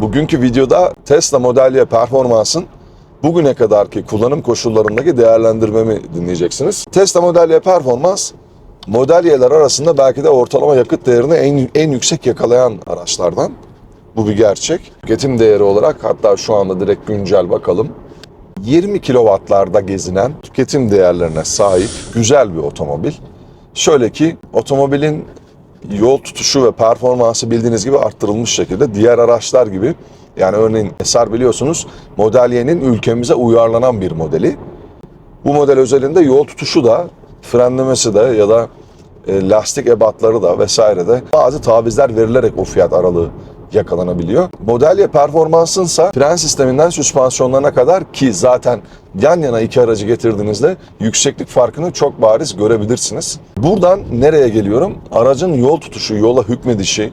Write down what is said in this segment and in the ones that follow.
Bugünkü videoda Tesla Model Y performansın bugüne kadarki kullanım koşullarındaki değerlendirmemi dinleyeceksiniz. Tesla Model Y performans Model Y'ler arasında belki de ortalama yakıt değerini en, en yüksek yakalayan araçlardan. Bu bir gerçek. Tüketim değeri olarak hatta şu anda direkt güncel bakalım. 20 kilowattlarda gezinen tüketim değerlerine sahip güzel bir otomobil. Şöyle ki otomobilin yol tutuşu ve performansı bildiğiniz gibi arttırılmış şekilde diğer araçlar gibi yani örneğin Eser biliyorsunuz Model Y'nin ülkemize uyarlanan bir modeli. Bu model özelinde yol tutuşu da frenlemesi de ya da e, lastik ebatları da vesaire de bazı tavizler verilerek o fiyat aralığı yakalanabiliyor. Model performansınsa fren sisteminden süspansiyonlarına kadar ki zaten yan yana iki aracı getirdiğinizde yükseklik farkını çok bariz görebilirsiniz. Buradan nereye geliyorum? Aracın yol tutuşu, yola hükmedişi,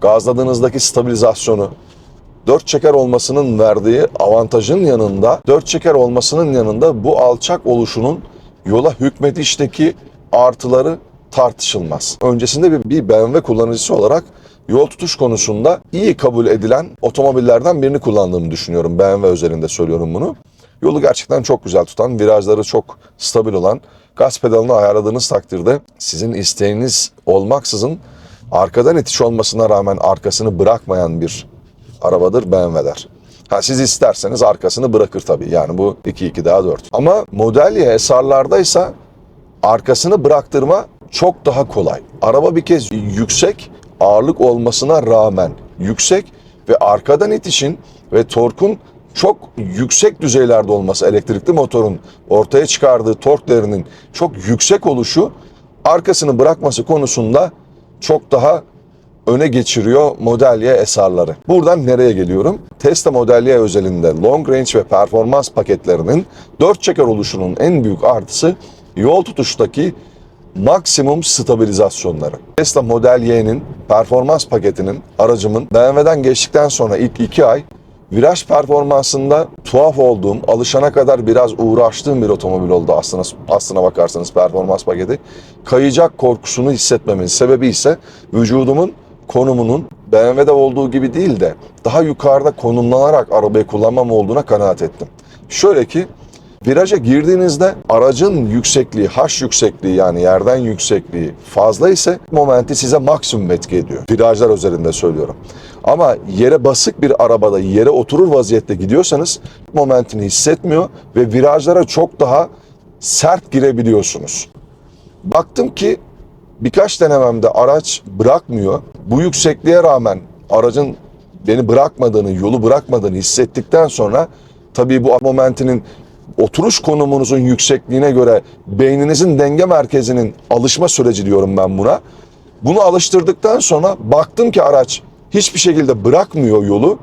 gazladığınızdaki stabilizasyonu, dört çeker olmasının verdiği avantajın yanında, dört çeker olmasının yanında bu alçak oluşunun yola hükmedişteki artıları tartışılmaz. Öncesinde bir BMW kullanıcısı olarak yol tutuş konusunda iyi kabul edilen otomobillerden birini kullandığımı düşünüyorum. BMW özelinde söylüyorum bunu. Yolu gerçekten çok güzel tutan, virajları çok stabil olan, gaz pedalını ayarladığınız takdirde sizin isteğiniz olmaksızın arkadan itiş olmasına rağmen arkasını bırakmayan bir arabadır BMW'ler. Ha siz isterseniz arkasını bırakır tabii. Yani bu 2-2 daha 4. Ama Model Y SR'lardaysa arkasını bıraktırma çok daha kolay. Araba bir kez yüksek ağırlık olmasına rağmen yüksek ve arkadan itişin ve torkun çok yüksek düzeylerde olması elektrikli motorun ortaya çıkardığı tork çok yüksek oluşu arkasını bırakması konusunda çok daha öne geçiriyor Model Y SR'ları. Buradan nereye geliyorum? Tesla Model Y özelinde long range ve performans paketlerinin dört çeker oluşunun en büyük artısı yol tutuştaki maksimum stabilizasyonları. Tesla Model Y'nin performans paketinin aracımın BMW'den geçtikten sonra ilk iki ay viraj performansında tuhaf olduğum, alışana kadar biraz uğraştığım bir otomobil oldu aslına, aslına bakarsanız performans paketi. Kayacak korkusunu hissetmemin sebebi ise vücudumun konumunun BMW'de olduğu gibi değil de daha yukarıda konumlanarak arabayı kullanmam olduğuna kanaat ettim. Şöyle ki Viraja girdiğinizde aracın yüksekliği, H yüksekliği yani yerden yüksekliği fazla ise momenti size maksimum etki ediyor. Virajlar özelinde söylüyorum. Ama yere basık bir arabada yere oturur vaziyette gidiyorsanız momentini hissetmiyor ve virajlara çok daha sert girebiliyorsunuz. Baktım ki birkaç denememde araç bırakmıyor. Bu yüksekliğe rağmen aracın beni bırakmadığını, yolu bırakmadığını hissettikten sonra tabii bu momentinin oturuş konumunuzun yüksekliğine göre beyninizin denge merkezinin alışma süreci diyorum ben buna. Bunu alıştırdıktan sonra baktım ki araç hiçbir şekilde bırakmıyor yolu.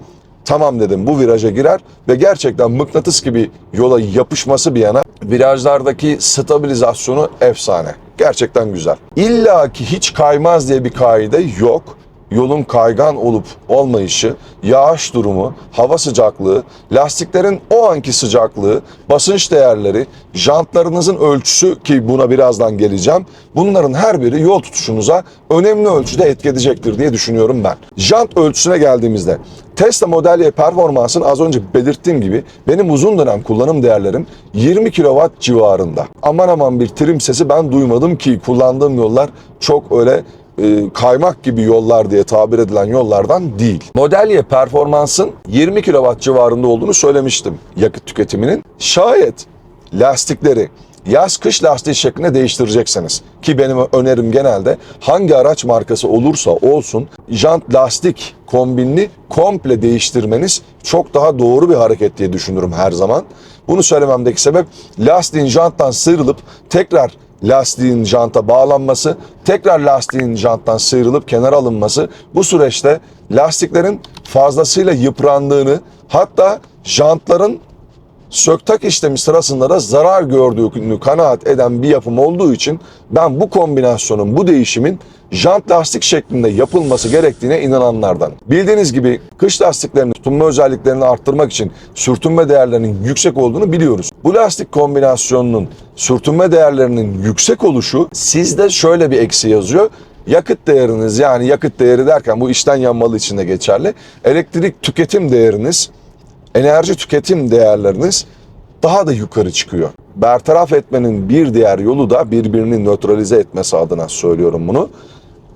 Tamam dedim bu viraja girer ve gerçekten mıknatıs gibi yola yapışması bir yana virajlardaki stabilizasyonu efsane. Gerçekten güzel. İlla ki hiç kaymaz diye bir kaide yok yolun kaygan olup olmayışı, yağış durumu, hava sıcaklığı, lastiklerin o anki sıcaklığı, basınç değerleri, jantlarınızın ölçüsü ki buna birazdan geleceğim. Bunların her biri yol tutuşunuza önemli ölçüde etki edecektir diye düşünüyorum ben. Jant ölçüsüne geldiğimizde Tesla Model Y performansın az önce belirttiğim gibi benim uzun dönem kullanım değerlerim 20 kW civarında. Aman aman bir trim sesi ben duymadım ki kullandığım yollar çok öyle e, kaymak gibi yollar diye tabir edilen yollardan değil. Model Y performansın 20 kW civarında olduğunu söylemiştim yakıt tüketiminin. Şayet lastikleri yaz kış lastiği şeklinde değiştirecekseniz ki benim önerim genelde hangi araç markası olursa olsun jant lastik kombinini komple değiştirmeniz çok daha doğru bir hareket diye düşünürüm her zaman. Bunu söylememdeki sebep lastiğin janttan sıyrılıp tekrar lastiğin janta bağlanması, tekrar lastiğin janttan sıyrılıp kenara alınması. Bu süreçte lastiklerin fazlasıyla yıprandığını hatta jantların söktak işlemi sırasında da zarar gördüğünü kanaat eden bir yapım olduğu için ben bu kombinasyonun, bu değişimin jant lastik şeklinde yapılması gerektiğine inananlardan. Bildiğiniz gibi kış lastiklerinin tutunma özelliklerini arttırmak için sürtünme değerlerinin yüksek olduğunu biliyoruz. Bu lastik kombinasyonunun sürtünme değerlerinin yüksek oluşu sizde şöyle bir eksi yazıyor. yakıt değeriniz yani yakıt değeri derken bu işten yanmalı için de geçerli. Elektrik tüketim değeriniz, enerji tüketim değerleriniz daha da yukarı çıkıyor. Bertaraf etmenin bir diğer yolu da birbirini nötralize etmesi adına söylüyorum bunu.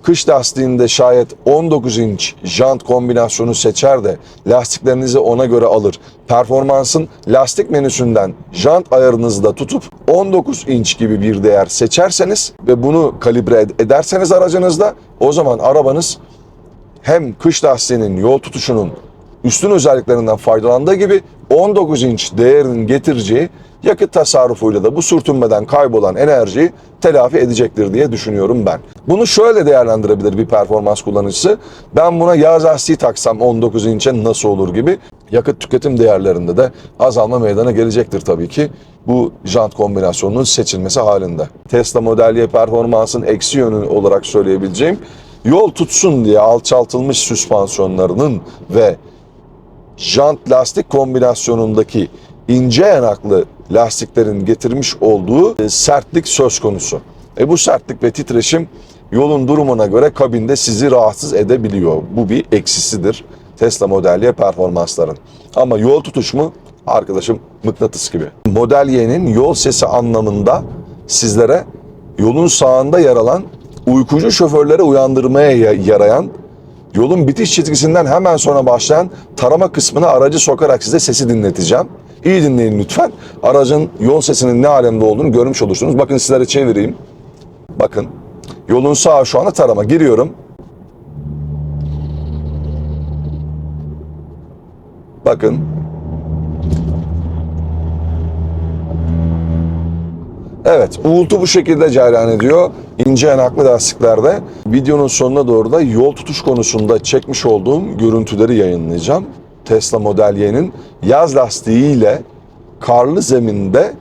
Kış lastiğinde şayet 19 inç jant kombinasyonu seçer de lastiklerinizi ona göre alır. Performansın lastik menüsünden jant ayarınızı da tutup 19 inç gibi bir değer seçerseniz ve bunu kalibre ed- ederseniz aracınızda o zaman arabanız hem kış lastiğinin yol tutuşunun üstün özelliklerinden faydalandığı gibi 19 inç değerinin getireceği yakıt tasarrufuyla da bu sürtünmeden kaybolan enerjiyi telafi edecektir diye düşünüyorum ben. Bunu şöyle değerlendirebilir bir performans kullanıcısı. Ben buna yağ lastiği taksam 19 inçe nasıl olur gibi yakıt tüketim değerlerinde de azalma meydana gelecektir tabii ki bu jant kombinasyonunun seçilmesi halinde. Tesla Model Y performansın eksi yönü olarak söyleyebileceğim yol tutsun diye alçaltılmış süspansiyonlarının ve jant lastik kombinasyonundaki ince yanaklı lastiklerin getirmiş olduğu e, sertlik söz konusu. E bu sertlik ve titreşim yolun durumuna göre kabinde sizi rahatsız edebiliyor. Bu bir eksisidir Tesla Model Y performansların. Ama yol tutuşmu arkadaşım mıknatıs gibi. Model Y'nin yol sesi anlamında sizlere yolun sağında yer alan uykucu şoförleri uyandırmaya ya- yarayan Yolun bitiş çizgisinden hemen sonra başlayan tarama kısmına aracı sokarak size sesi dinleteceğim. İyi dinleyin lütfen. Aracın yol sesinin ne alemde olduğunu görmüş olursunuz. Bakın sizlere çevireyim. Bakın. Yolun sağı şu anda tarama. Giriyorum. Bakın. Evet, uğultu bu şekilde cereyan ediyor. İnce yanaklı lastiklerde. Videonun sonuna doğru da yol tutuş konusunda çekmiş olduğum görüntüleri yayınlayacağım. Tesla Model Y'nin yaz lastiğiyle karlı zeminde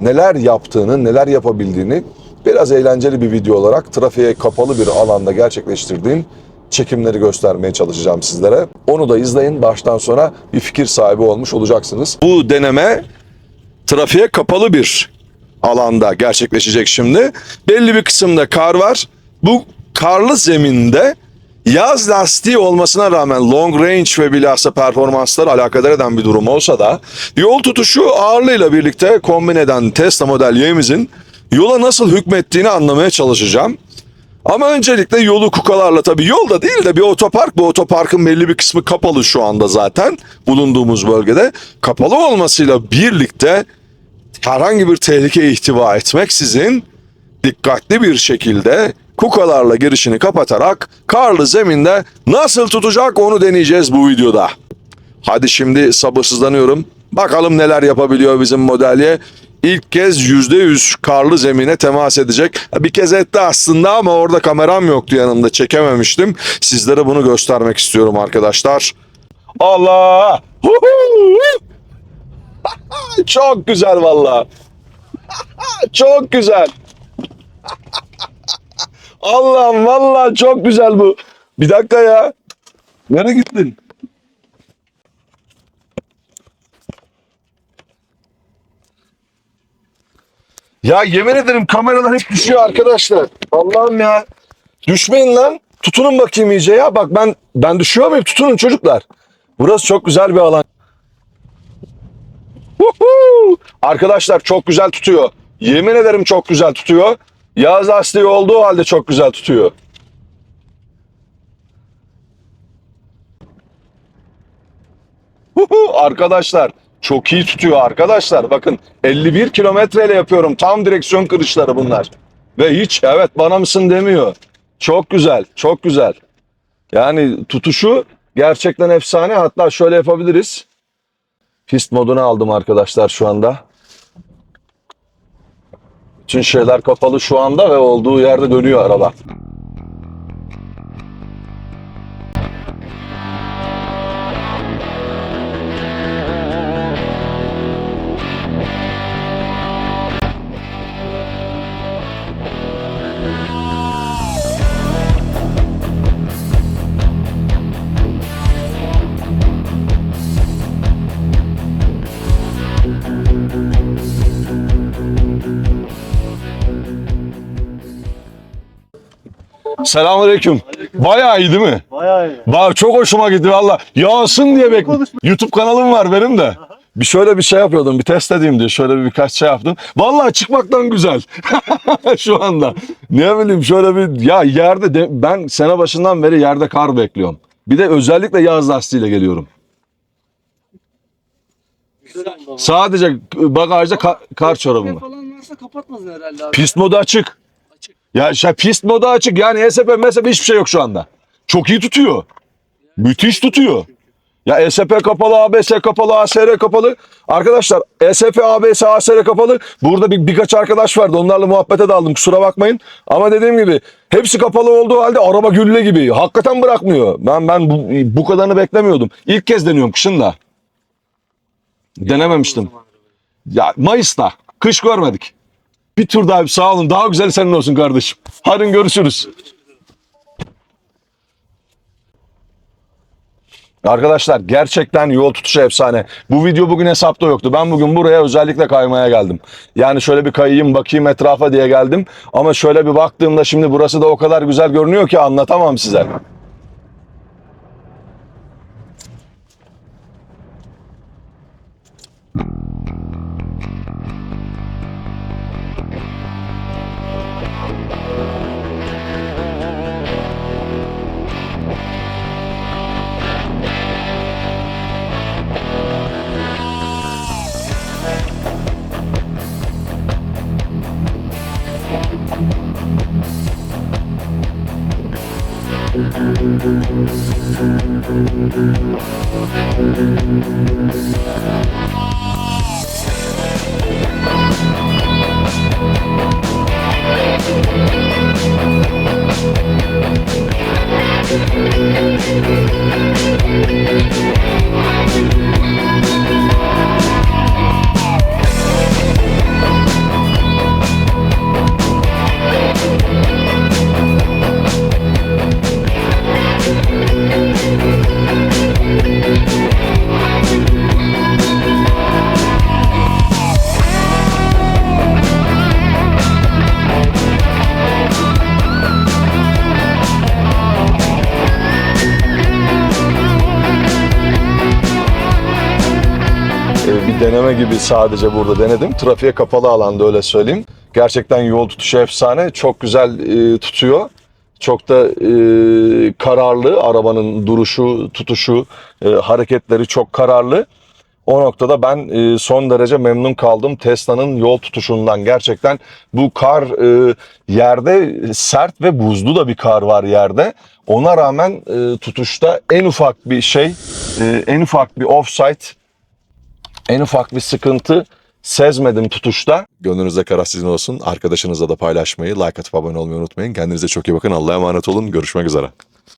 neler yaptığını, neler yapabildiğini biraz eğlenceli bir video olarak trafiğe kapalı bir alanda gerçekleştirdiğim çekimleri göstermeye çalışacağım sizlere. Onu da izleyin. Baştan sona bir fikir sahibi olmuş olacaksınız. Bu deneme trafiğe kapalı bir alanda gerçekleşecek şimdi. Belli bir kısımda kar var. Bu karlı zeminde yaz lastiği olmasına rağmen long range ve bilhassa performansları alakadar eden bir durum olsa da yol tutuşu ağırlığıyla birlikte kombin eden Tesla Model Y'imizin yola nasıl hükmettiğini anlamaya çalışacağım. Ama öncelikle yolu kukalarla tabii yolda değil de bir otopark. Bu otoparkın belli bir kısmı kapalı şu anda zaten bulunduğumuz bölgede. Kapalı olmasıyla birlikte herhangi bir tehlikeye ihtiva etmeksizin dikkatli bir şekilde kukalarla girişini kapatarak karlı zeminde nasıl tutacak onu deneyeceğiz bu videoda. Hadi şimdi sabırsızlanıyorum. Bakalım neler yapabiliyor bizim modelye. İlk kez %100 karlı zemine temas edecek. Bir kez etti aslında ama orada kameram yoktu yanımda çekememiştim. Sizlere bunu göstermek istiyorum arkadaşlar. Allah! Huhu! Çok güzel valla. çok güzel. Allah'ım valla çok güzel bu. Bir dakika ya. Nereye gittin? Ya yemin ederim kameralar hep düşüyor arkadaşlar. Allah'ım ya. Düşmeyin lan. Tutunun bakayım iyice ya. Bak ben ben düşüyor muyum? Tutunun çocuklar. Burası çok güzel bir alan. Woohoo! Arkadaşlar çok güzel tutuyor. Yemin ederim çok güzel tutuyor. Yağ lastiği olduğu halde çok güzel tutuyor. Woohoo! Arkadaşlar çok iyi tutuyor arkadaşlar. Bakın 51 kilometreyle yapıyorum. Tam direksiyon kırışları bunlar. Ve hiç evet bana mısın demiyor. Çok güzel, çok güzel. Yani tutuşu gerçekten efsane. Hatta şöyle yapabiliriz. Pist moduna aldım arkadaşlar şu anda. Bütün şeyler kapalı şu anda ve olduğu yerde dönüyor araba. Selamünaleyküm. Bayağı iyi değil mi? Bayağı iyi. Bak çok hoşuma gitti valla. Yağsın diye bek. YouTube kanalım var benim de. Bir şöyle bir şey yapıyordum, bir test edeyim diye şöyle bir birkaç şey yaptım. Vallahi çıkmaktan güzel şu anda. Ne bileyim şöyle bir ya yerde de, ben sene başından beri yerde kar bekliyorum. Bir de özellikle yaz lastiğiyle geliyorum. Sadece bagajda ka- kar çorabım var. falan varsa kapatmasın herhalde abi. Pist modu açık. Ya şey, pist modu açık yani ESP mesp hiçbir şey yok şu anda. Çok iyi tutuyor. Müthiş tutuyor. Ya ESP kapalı, ABS kapalı, ASR kapalı. Arkadaşlar ESP, ABS, ASR kapalı. Burada bir, birkaç arkadaş vardı. Onlarla muhabbete daldım. Kusura bakmayın. Ama dediğim gibi hepsi kapalı olduğu halde araba gülle gibi. Hakikaten bırakmıyor. Ben ben bu, bu kadarını beklemiyordum. İlk kez deniyorum kışın da. Denememiştim. Ya Mayıs'ta. Kış görmedik. Bir tur daha sağ olun. Daha güzel senin olsun kardeşim. Hadi görüşürüz. Arkadaşlar gerçekten yol tutuşu efsane. Bu video bugün hesapta yoktu. Ben bugün buraya özellikle kaymaya geldim. Yani şöyle bir kayayım bakayım etrafa diye geldim. Ama şöyle bir baktığımda şimdi burası da o kadar güzel görünüyor ki anlatamam size. Thank deneme gibi sadece burada denedim. Trafiğe kapalı alanda öyle söyleyeyim. Gerçekten yol tutuşu efsane. Çok güzel e, tutuyor. Çok da e, kararlı. Arabanın duruşu, tutuşu, e, hareketleri çok kararlı. O noktada ben e, son derece memnun kaldım Tesla'nın yol tutuşundan. Gerçekten bu kar e, yerde sert ve buzlu da bir kar var yerde. Ona rağmen e, tutuşta en ufak bir şey, e, en ufak bir offside en ufak bir sıkıntı sezmedim tutuşta. Gönlünüzde kara sizin olsun. Arkadaşınızla da paylaşmayı, like atıp abone olmayı unutmayın. Kendinize çok iyi bakın. Allah'a emanet olun. Görüşmek üzere.